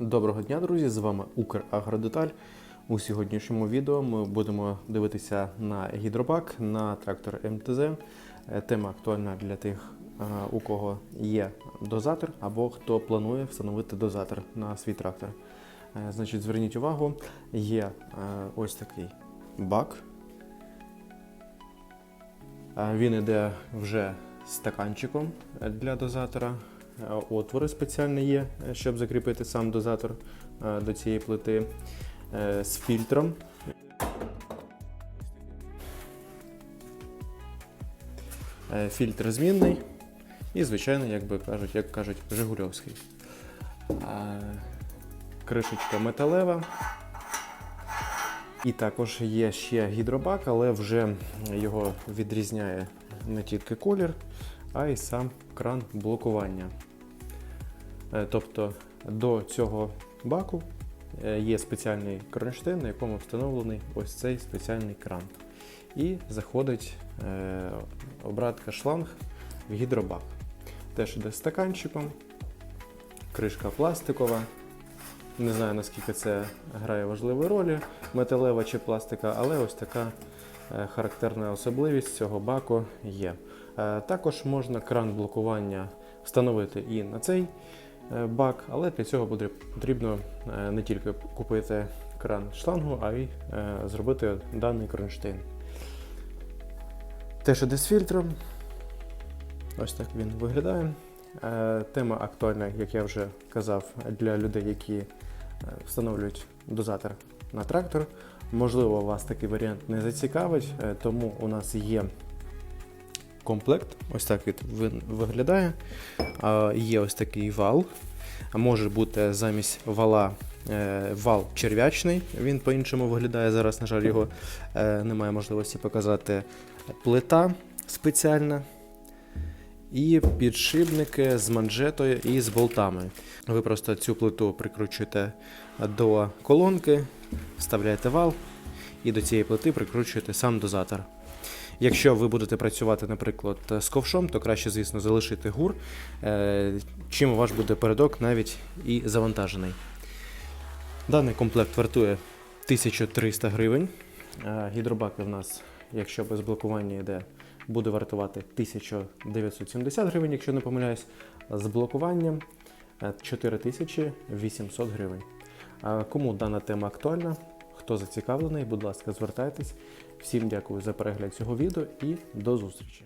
Доброго дня, друзі! З вами Украгродеталь. У сьогоднішньому відео ми будемо дивитися на гідробак на трактор МТЗ. Е, Тема актуальна для тих, е, у кого є дозатор або хто планує встановити дозатор на свій трактор. Е, Значить, зверніть увагу, є ось такий бак. Він іде вже стаканчиком для дозатора. Е, Отвори спеціальні є, е, щоб закріпити сам дозатор е, до цієї плити з фільтром. Фільтр змінний і, звичайно, як би кажуть, як кажуть, Жигульовський. Кришечка металева. І також є ще гідробак, але вже його відрізняє не тільки колір, а й сам кран блокування. Е, Тобто до цього баку е, є спеціальний кронштейн, на якому встановлений ось цей спеціальний кран. І заходить е, обратка шланг в гідробак. Теж іде з стаканчиком, кришка пластикова. Не знаю наскільки це грає важливої ролі, металева чи пластика, але ось така е, характерна особливість цього баку є. Е, Також можна кран блокування встановити і на цей е, бак, але для цього буде потрібно не тільки купити кран шлангу, а й зробити даний кронштейн. Теж іде з фільтром. Ось так він виглядає. Е, Тема актуальна, як я вже казав, для людей, які е, встановлюють дозатор на трактор. Можливо, вас такий варіант не зацікавить, е, тому у нас є комплект. Ось так він виглядає. Є ось такий вал. Може бути замість вала вал черв'ячний. Він по-іншому виглядає. Зараз, на жаль, його немає можливості показати. Плита спеціальна. І підшипники з манжетою і з болтами. Ви просто цю плиту прикручуєте до колонки, вставляєте вал і до цієї плити прикручуєте сам дозатор. Якщо ви будете працювати, наприклад, з ковшом, то краще, звісно, залишити гур, е, чим ваш буде передок навіть і завантажений. Даний комплект вартує 1300 гривень. Е, Гідробаки в нас, якщо без блокування йде, буде вартувати 1970 гривень, якщо не помиляюсь. З блокуванням е, 4800 гривень. А Кому дана тема актуальна, хто зацікавлений, будь ласка, звертайтесь. Всім дякую за перегляд цього відео і до зустрічі!